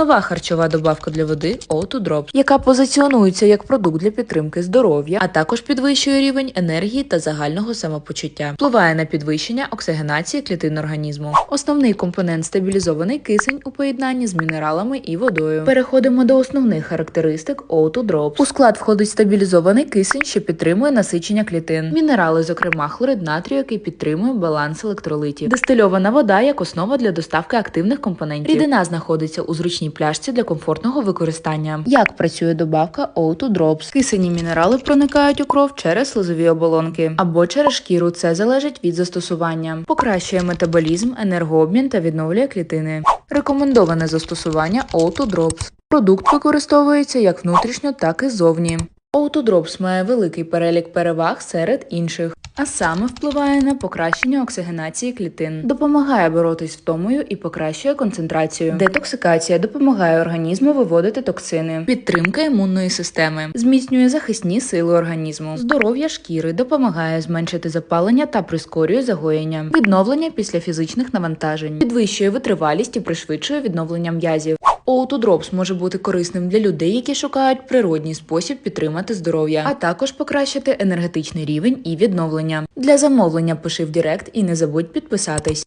Нова харчова добавка для води O2 Drops, яка позиціонується як продукт для підтримки здоров'я, а також підвищує рівень енергії та загального самопочуття. Впливає на підвищення оксигенації клітин організму. Основний компонент стабілізований кисень у поєднанні з мінералами і водою. Переходимо до основних характеристик O2 Drops. У склад входить стабілізований кисень, що підтримує насичення клітин. Мінерали, зокрема хлорид натрію, який підтримує баланс електролитів. Дистильована вода як основа для доставки активних компонентів. Рідина знаходиться у зручній пляшці для комфортного використання. Як працює добавка O2 Drops? Кисені мінерали проникають у кров через слизові оболонки або через шкіру. Це залежить від застосування. Покращує метаболізм, енергообмін та відновлює клітини. Рекомендоване застосування O2 Drops. Продукт використовується як внутрішньо, так і зовні. O2 має великий перелік переваг серед інших, а саме впливає на покращення оксигенації клітин, допомагає боротись з втомою і покращує концентрацію. Детоксикація допомагає організму виводити токсини, підтримка імунної системи, зміцнює захисні сили організму, здоров'я шкіри допомагає зменшити запалення та прискорює загоєння, відновлення після фізичних навантажень, підвищує витривалість і пришвидшує відновлення м'язів. O2 може бути корисним для людей, які шукають природній спосіб підтримати здоров'я, а також покращити енергетичний рівень і відновлення. Для замовлення пиши в Директ і не забудь підписатись.